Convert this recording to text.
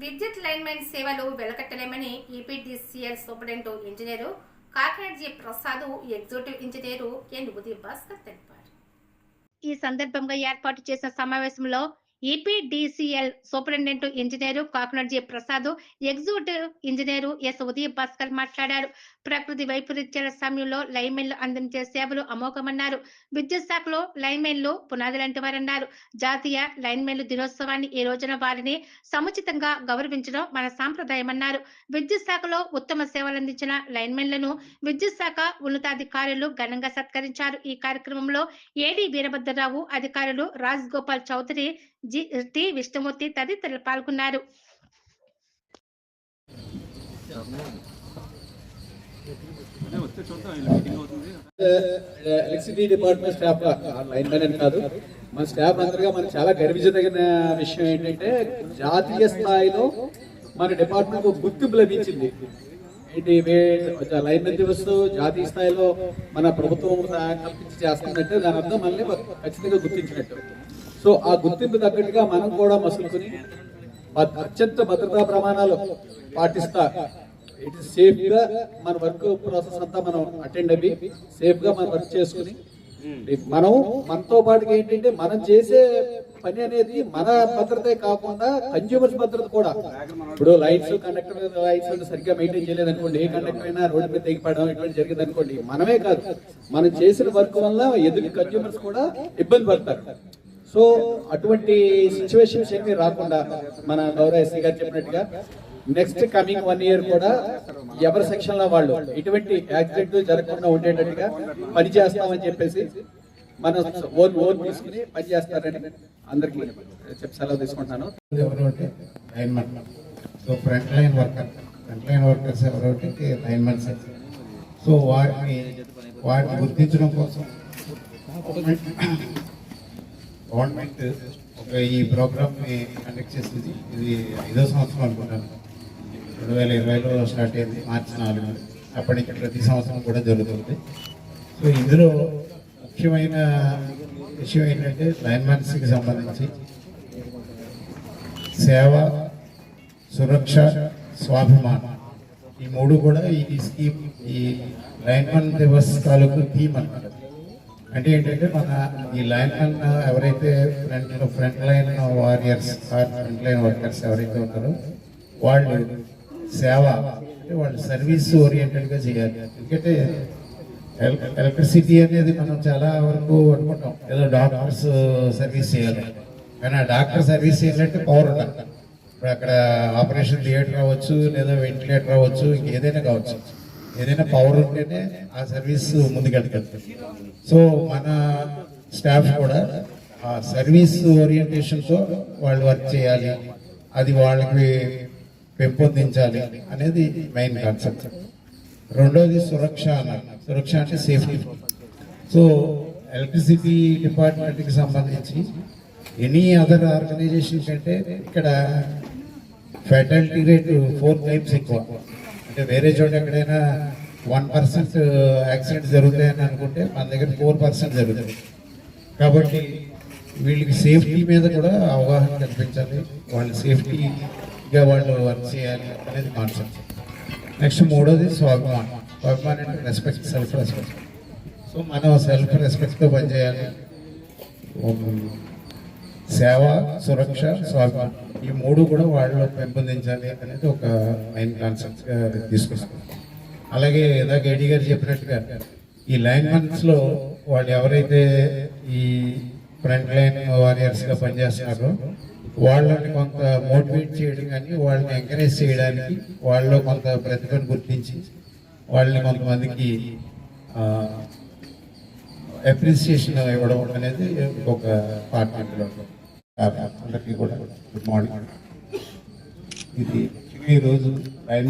విద్యుత్ లైన్మెన్ సేవలు వెలకట్టలేమని EPDCL superintendent engineer Kakinada G Prasad executive engineer N Uday Bhaskar తెలిపారు. ఈ సందర్భంగా ఏర్పాటు చేసిన సమావేశంలో EPDCL superintendent engineer Kakinada G Prasad executive engineer S Uday Bhaskar మాట్లాడారు. ప్రకృతి వైపరీత్యాల సమయంలో లైన్మెన్లు అందించే సేవలు అమోఘమన్నారు. విద్యుత్ శాఖలో లైన్మెన్లు పునాదులంటి వారన్నారు. జాతీయ లైన్మెన్లు దినోత్సవాన్ని ఈ రోజున వారిని సముచితంగా గౌరవించడం మన సాంప్రదాయమన్నారు. విద్యుత్ శాఖలో ఉత్తమ సేవలు అందించిన లైన్మెన్లను విద్యుత్ శాఖ ఉన్నతాధికారులు ఘనంగా సత్కరించారు. ఈ కార్యక్రమంలో ఏడీ వీరభద్రరావు అధికారులు రాజ్ గోపాల్ చౌదరి జి. టి విష్ణుమూర్తి తదితరులు పాల్గొన్నారు. Electricity department staff line man కాదు. మన స్టాఫ్ అందరిగా మనకు చాలా గర్వించదగిన విషయం ఏంటంటే జాతీయ స్థాయిలో మన డిపార్ట్మెంట్ గుర్తింపు లభించింది. ఏంటి లైన్ మ్యాన్ దివస్ జాతీయ స్థాయిలో మన ప్రభుత్వం కల్పించి చేస్తుందంటే దాని అర్థం మళ్ళీ ఖచ్చితంగా గుర్తించినట్టు. సో ఆ గుర్తింపు తగ్గట్టుగా మనం కూడా మసులుకొని అత్యంత భద్రతా ప్రమాణాలు పాటిస్తా. ఇట్ ఇస్ సేఫ్గా మన వర్క్ ప్రాసెస్ అంతా మనం అటెండ్ అవ్వి సేఫ్గా మన వర్క్ చేసుకుని మనం మనతో పాటు ఏంటంటే మనం చేసే పని అనేది మన భద్రతే కాకుండా కన్జ్యూమర్స్ భద్రత కూడా. ఇప్పుడు లైట్స్ కండక్టర్ లైట్స్ సరిగ్గా మెయింటైన్ చేయలేదు అనుకోండి ఏ కండక్టర్ అయినా రోడ్డు మీద తెగిపడడం ఇటువంటి జరిగింది అనుకోండి మనమే కాదు. మనం చేసిన వర్క్ వల్ల ఎదుటి కన్జ్యూమర్స్ కూడా ఇబ్బంది పడతారు. సో అటువంటి సిచ్యువేషన్స్ ఏమి రాకుండా మన గౌరవ ఎస్సీ గారు చెప్పినట్టుగా నెక్స్ట్ కమింగ్ వన్ ఇయర్ కూడా ఎవరి సెక్షన్లో వాళ్ళు ఎటువంటి యాక్సిడెంట్ జరగకుండా ఉండేటట్టుగా పని చేస్తామని చెప్పేసి మనం ఓన్ ఓన్ తీసుకుని పని చేస్తారని అందరికీ చెప్పి సెలవు తీసుకుంటాను so front line worker front line workers ఎవరు అంటే లైన్ మన్స్ సో వాటిని వాటిని గుర్తించడం కోసం గవర్నమెంట్ ఒక ఈ ప్రోగ్రామ్ని కండక్ట్ చేసింది. ఇది ఐదో సంవత్సరం అనుకుంటాను. రెండు వేల ఇరవైలో స్టార్ట్ అయింది మార్చి నాలుగు అప్పటి నుంచి ప్రతి సంవత్సరం కూడా జరుగుతుంది. సో ఇందులో ముఖ్యమైన విషయం ఏంటంటే లైన్కి సంబంధించి సేవ సురక్ష స్వాభిమానం. ఈ మూడు కూడా ఈ స్కీమ్ ఈ లైన్ మన్ దివస్ తాలూకు థీమ్ అన్నమాట. అంటే ఏంటంటే మన ఈ లైన్ మన్ ఎవరైతే front front line warriors front line workers ఎవరైతే ఉన్నారో వాళ్ళు సేవ అంటే వాళ్ళు సర్వీస్ ఓరియంటెడ్గా చేయాలి. ఎందుకంటే ఎలక్ట్రిసిటీ అనేది మనం చాలా వరకు అనుకుంటాం. ఏదో డాక్టర్స్ సర్వీస్ చేయాలి. కానీ ఆ డాక్టర్ సర్వీస్ చేయాలంటే పవర్ ఉండాలి. ఇప్పుడు అక్కడ ఆపరేషన్ థియేటర్ అవ్వచ్చు లేదా వెంటిలేటర్ అవ్వచ్చు ఇంకేదైనా కావచ్చు. ఏదైనా పవర్ ఉంటేనే ఆ సర్వీస్ ముందుకెళ్ళగలుగుతుంది సో మన స్టాఫ్ కూడా ఆ సర్వీస్ ఓరియంటేషన్తో వాళ్ళు వర్క్ చేయాలి. అది వాళ్ళకి పెంపొందించాలి అనేది మెయిన్ కాన్సెప్ట్ రెండోది సురక్ష అన్నారు. సురక్ష అంటే సేఫ్టీ సో ఎలక్ట్రిసిటీ డిపార్ట్మెంట్కి సంబంధించి ఎనీ అదర్ ఆర్గనైజేషన్ కంటే ఇక్కడ ఫెటాలిటీ రేట్ ఫోర్ టైమ్స్ ఎక్కువ. వేరే చోట ఎక్కడైనా వన్ పర్సెంట్ యాక్సిడెంట్ జరుగుతాయని అనుకుంటే మన దగ్గర ఫోర్ పర్సెంట్ జరుగుతుంది. కాబట్టి వీళ్ళకి సేఫ్టీ మీద కూడా అవగాహన కల్పించాలి. వాళ్ళు సేఫ్టీగా వాళ్ళు వర్క్ చేయాలి అనేది కాన్సెప్ట్ నెక్స్ట్ మూడోది స్వాభిమాన్. స్వాభిమాన్ అంటే రెస్పెక్ట్ సెల్ఫ్ రెస్పెక్ట్ సో మనం సెల్ఫ్ రెస్పెక్ట్తో పనిచేయాలి. సేవ సురక్ష స్వాభిమానం. ఈ మూడు కూడా వాళ్ళలో పెంపొందించాలి అనేది ఒక మెయిన్ కాన్సెప్ట్గా తీసుకొస్తాం అలాగే ఇందాక ఏడీ గారు చెప్పినట్టుగా ఈ లైన్లో వాళ్ళు ఎవరైతే ఈ ఫ్రంట్ లైన్ వారియర్స్గా పనిచేస్తున్నారో వాళ్ళని కొంత మోటివేట్ చేయడం కానీ వాళ్ళని ఎంకరేజ్ చేయడానికి వాళ్ళలో కొంత ప్రతిభను గుర్తించి వాళ్ళని కొంతమందికి అప్రిసియేషన్ ఇవ్వడం అనేది ఒక పార్ట్ అందులో అందరికీ కూడా గుడ్ మార్నింగ్ ఇది ఈరోజు లైన్